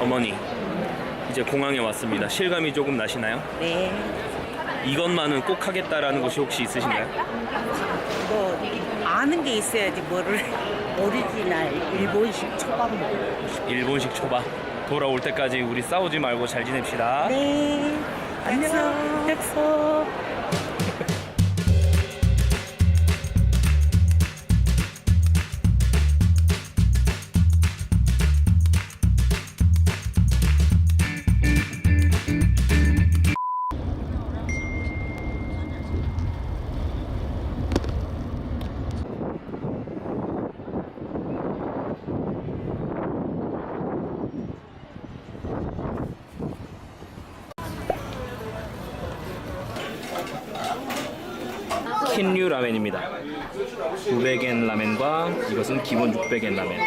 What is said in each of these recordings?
어머니 이제 공항에 왔습니다. 실감이 조금 나시나요? 네. 이것만은 꼭 하겠다라는 것이 혹시 있으신가요? 뭐 아는 게 있어야지 뭐를 오리지널 일본식 초밥 먹고 싶어. 일본식 초밥 돌아올 때까지 우리 싸우지 말고 잘 지냅시다. 네. 안녕. 약속. 킨류 라멘입니다. 900엔 라멘과 이것은 기본 600엔 라멘.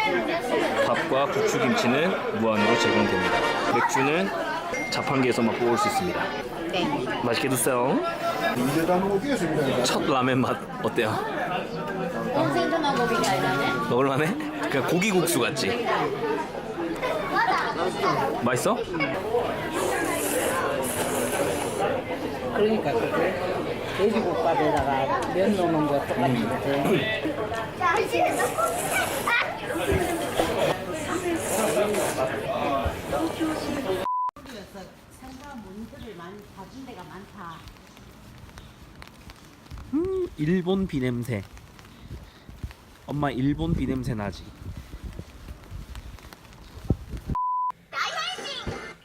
밥과 고추김치는 무한으로 제공됩니다. 맥주는 자판기에서 맛보실 수 있습니다. 네. 맛있게 드세요. 첫 라멘 맛 어때요? 먹을만해? 그냥 고기 국수 같지? 맛있어? 그러니까 그래. 돼지국밥에다가 면 넣는 거 똑같이 그지? 음, 일본 비 냄새. 엄마 일본 비 냄새 나지?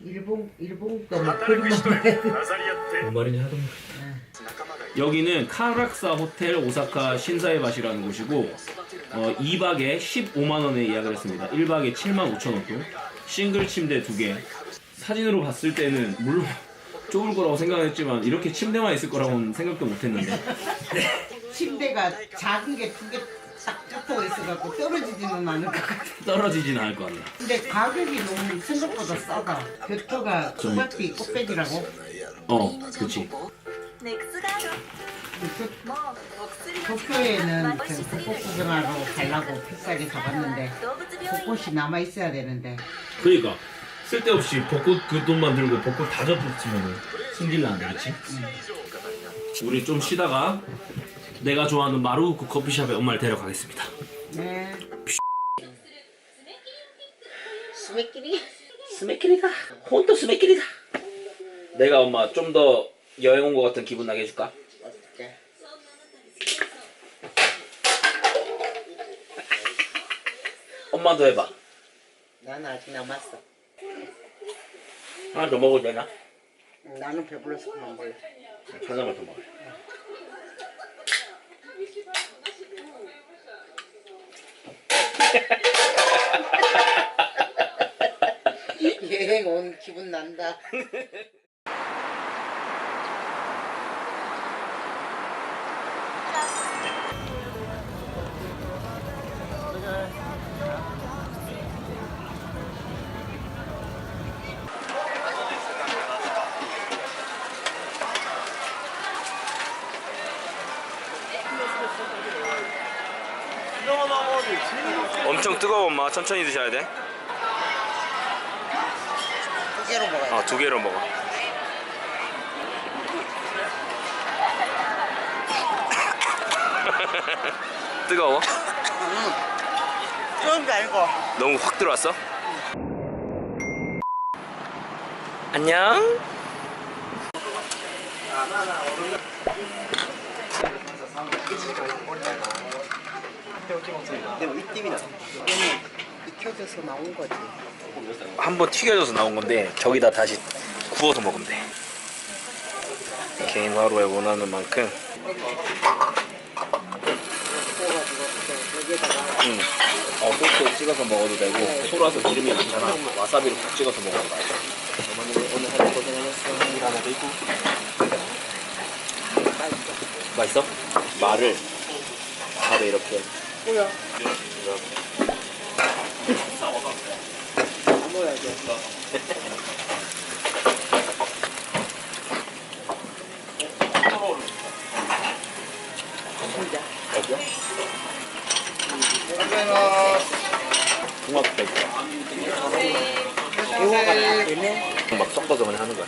일본 일본도 막 그런 거뭔 말인지 하던 여기는 카락사 호텔 오사카 신사의 밭이라는 곳이고 어, 2박에 15만 원에 예약을 했습니다. 1박에 7만 5천 원 돈. 싱글 침대 2개. 사진으로 봤을 때는 물론 좁을 거라고 생각했지만 이렇게 침대만 있을 거라고는 생각도 못 했는데 침대가 작은 게 두 개딱 붙어 있어갖고 떨어지지는 않을 것 같아. 떨어지진 않을 것 같네요. 근데 가격이 너무 생각보다 싸다. 교토가 소갈비 꽃배기라고? 어, 그치. 도쿄에는 그 벚꽃 구경하러 가려고 비싸게 잡았는데 벚꽃이 남아 있어야 되는데. 그러니까 쓸데없이 벚꽃 그 돈만 들고 벚꽃 다 접붙이면 승질 나는데 그치? 우리 좀 쉬다가 내가 좋아하는 마루크 커피숍에 엄마를 데려가겠습니다. 네. 스매끼리? 스매끼리다 혼또 스매끼리다. 내가 엄마 좀더 여행 온 것 같은 기분 나게 해줄까? 엄마도 해봐 난 아직 남았어. 하나 더 먹어도 되나? 나는 배불러서 그만 먹을래. 하나만 더 먹어 여행 온 기분 난다. 뜨거워 엄마 천천히 드셔야 돼 두 개로 먹어야 아, 두 개로 먹어. 뜨거워? 좋은 게 아니고. 너무 확 들어왔어? 안녕? 익혀져서 나온 거지. 한 번 튀겨져서 나온 건데 저기다 다시 구워서 먹으면 돼. 개인 하루에 원하는 만큼. 응. 어, 소스 찍어서 먹어도 되고 소라서 기름이 많잖아. 와사비로 푹 찍어서 먹어도 맛있어. 어머니 오늘 하루 고생하셨어. 일 하나 들고. 맛있어? 말을 밥에 이렇게. 뭐야? 다 되네. 막 섞어서 그냥 하는 거야.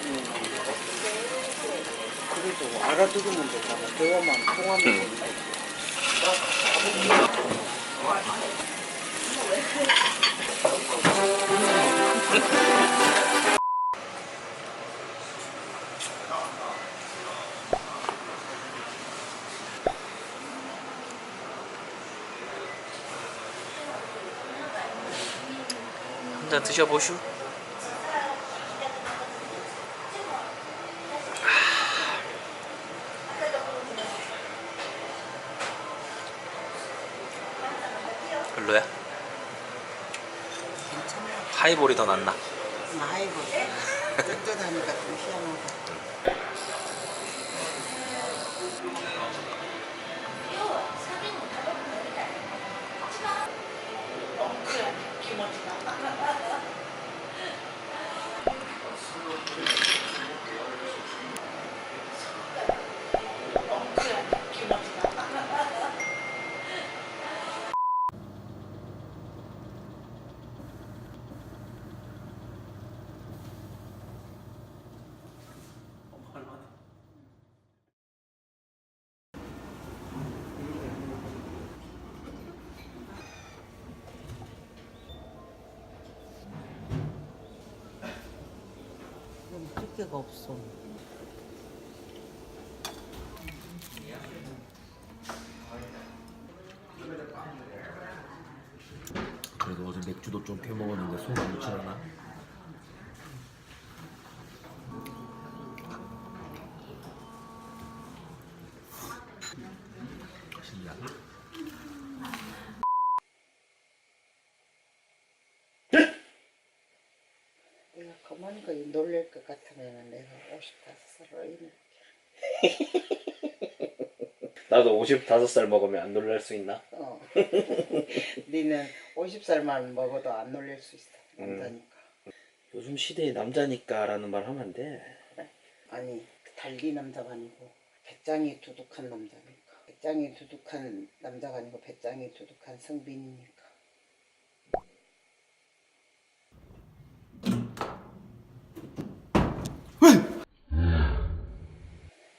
그래도 알아들으면 되잖아. 대화만 통하면 응. 한잔 드셔 별로야? 하이볼이 더 낫나? 아이고, 쫀쫀하니까 좀 희한하다. 두께가 없어. 그래도 어제 맥주도 좀꽤 먹었는데 속이 묻지 않아? 신나. 가만히 가 놀랄 것 같으면 내가 55살로 이네. 나도 55살 먹으면 안 놀랄 수 있나? 어. 니는 50살만 먹어도 안 놀랄 수 있어. 남자니까. 요즘 시대의 남자니까 라는 말 하면 안 돼. 아니 달리 남자가 아니고 배짱이 두둑한 남자니까. 배짱이 두둑한 남자가 아니고 배짱이 두둑한 성빈이니까.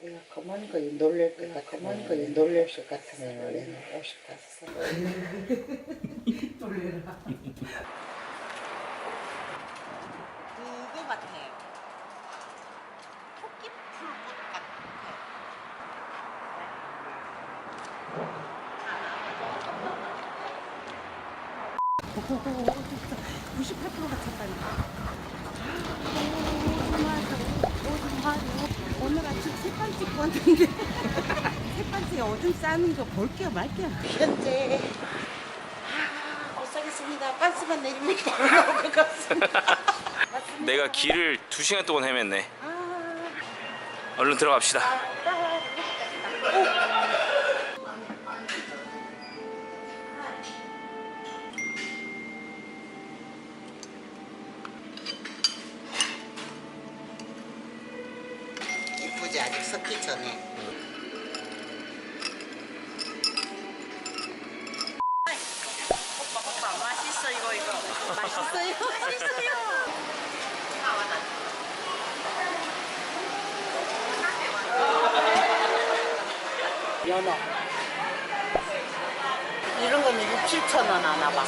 내 가 가만히 가 놀랄 것 같아. 가만히 가 놀랄 것 같으면 내가 55살. 그거 같아. 토끼 풀꽃 같아. 98%가 찼다니까. 오늘 아침 찍고 왔는데 색반째 오줌 싸는 거 볼게요 말게요. 현재 아, 못 사겠습니다. 반스만 내리면 바로 나올 것 같습니다. 맞습니다. 내가 길을 2시간 동안 헤맸네. 아, 얼른 들어갑시다. 이쁘지 아 섞기 전에. 맛있어 이거 이거. 맛있어요. 맛있어요. 연어. 이런 거는 6, 7천 원 하나 봐.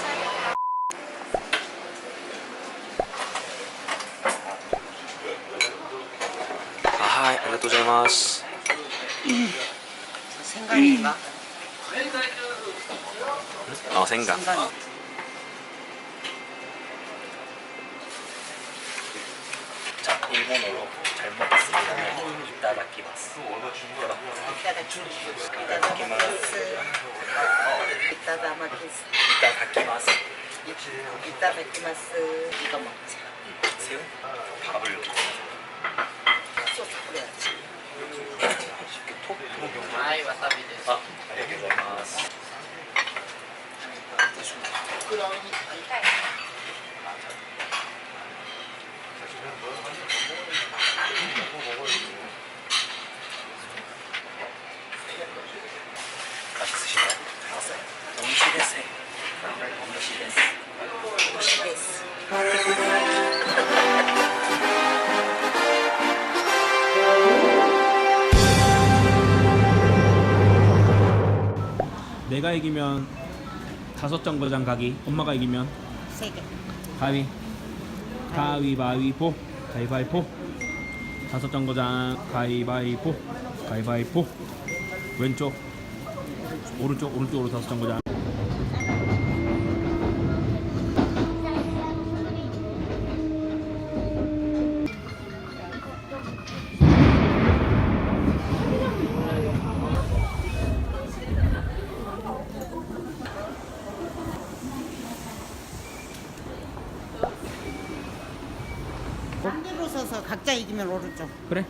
아하, 아리가또 고자이마스. 생각인가? 어, 생각. 생각. 자, 일본어로 잘 먹겠습니다. 이따다키마스. 이따다키마스. 이따다마키스. 이따다키마스. 이따다키마스. 이거 먹자. 새우? 밥을 이렇게 소스 뿌려야지. 톡? 아이, 와사비 데스. 아, 아리가또 고 내가 이기면 다섯 정거장 가기. 엄마가 이기면 세 개. 가위. 가위바위보. 가위바위보. 다섯 정거장 가위바위보. 가위바위보. 왼쪽. 오른쪽 오른쪽으로 다섯 정거장. 반대로 서서 각자 이기면 오른쪽. 그래.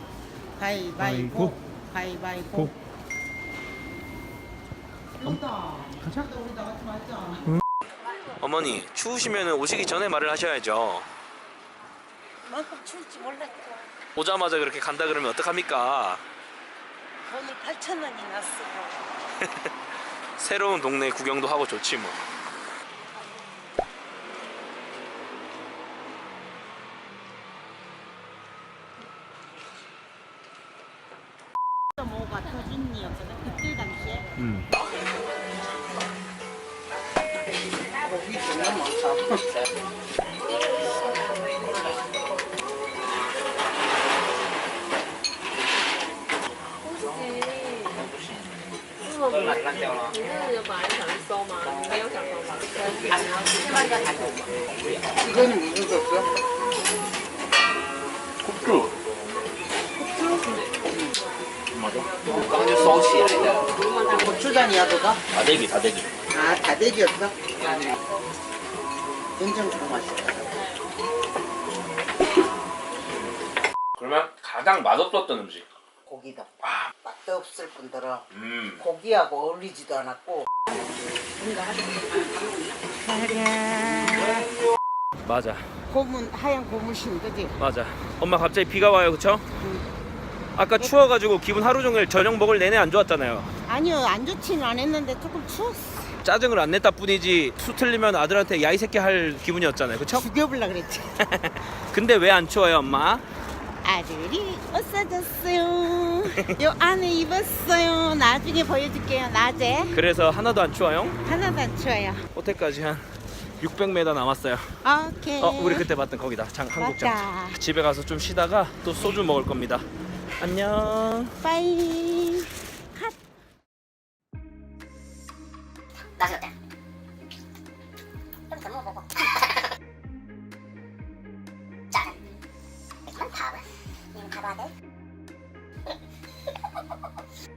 가위바위보. 가위바위보. 고. 가자. 어머니 추우시면 오시기 전에 말을 하셔야죠. 만큼 추울지 몰랐죠. 오자마자 그렇게 간다 그러면 어떡합니까? 돈을 8천 원이나 쓰고. 새로운 동네 구경도 하고 좋지 뭐. 정말 많다. 이거는 무슨 소스야? 국주. 맞아. 깡주 소시 아니다. 고추장이야 그거? 다대기 다대기. 아 다대기였어? 된장국 맛있다. 그러면 가장 맛없었던 음식. 고기가 맛도 없을 뿐더러 음. 고기하고 어울리지도 않았고 맞아. 고문 하얀 고무신 그지? 맞아. 엄마 갑자기 비가 와요, 그쵸? 아까 추워가지고 기분 하루 종일 저녁 먹을 내내 안 좋았잖아요. 아니요 안 좋지는 않았는데 조금 추웠어. 짜증을 안 냈다 뿐이지 수 틀리면 아들한테 야 이 새끼 할 기분이었잖아요, 그쵸? 죽여보려 그랬지. 근데 왜 안 추워요, 엄마? 아들이 옷 사줬어요. 요 안에 입었어요. 나중에 보여줄게요. 낮에 그래서 하나도 안 추워요? 하나도 안 추워요. 호텔까지 한 600m 남았어요. 오케이. 어, 우리 그때 봤던 거기다. 장 한국장. 맞다. 집에 가서 좀 쉬다가 또 소주 먹을 겁니다. 안녕. 빠이. 핫. 맛있었대. 좀더 먹어보고. 짠. 이건 밥을. 이건 밥아들.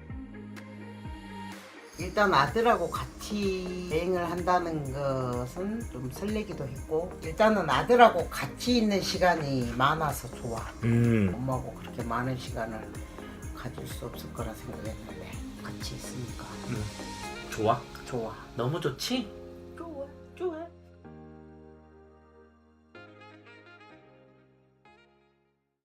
일단 아들하고 같이 여행을 한다는 것은 좀 설레기도 했고 일단은 아들하고 같이 있는 시간이 많아서 좋아 음. 엄마하고 그렇게 많은 시간을 가질 수 없을 거라 생각했는데 같이 있으니까 좋아? 좋아 너무 좋지?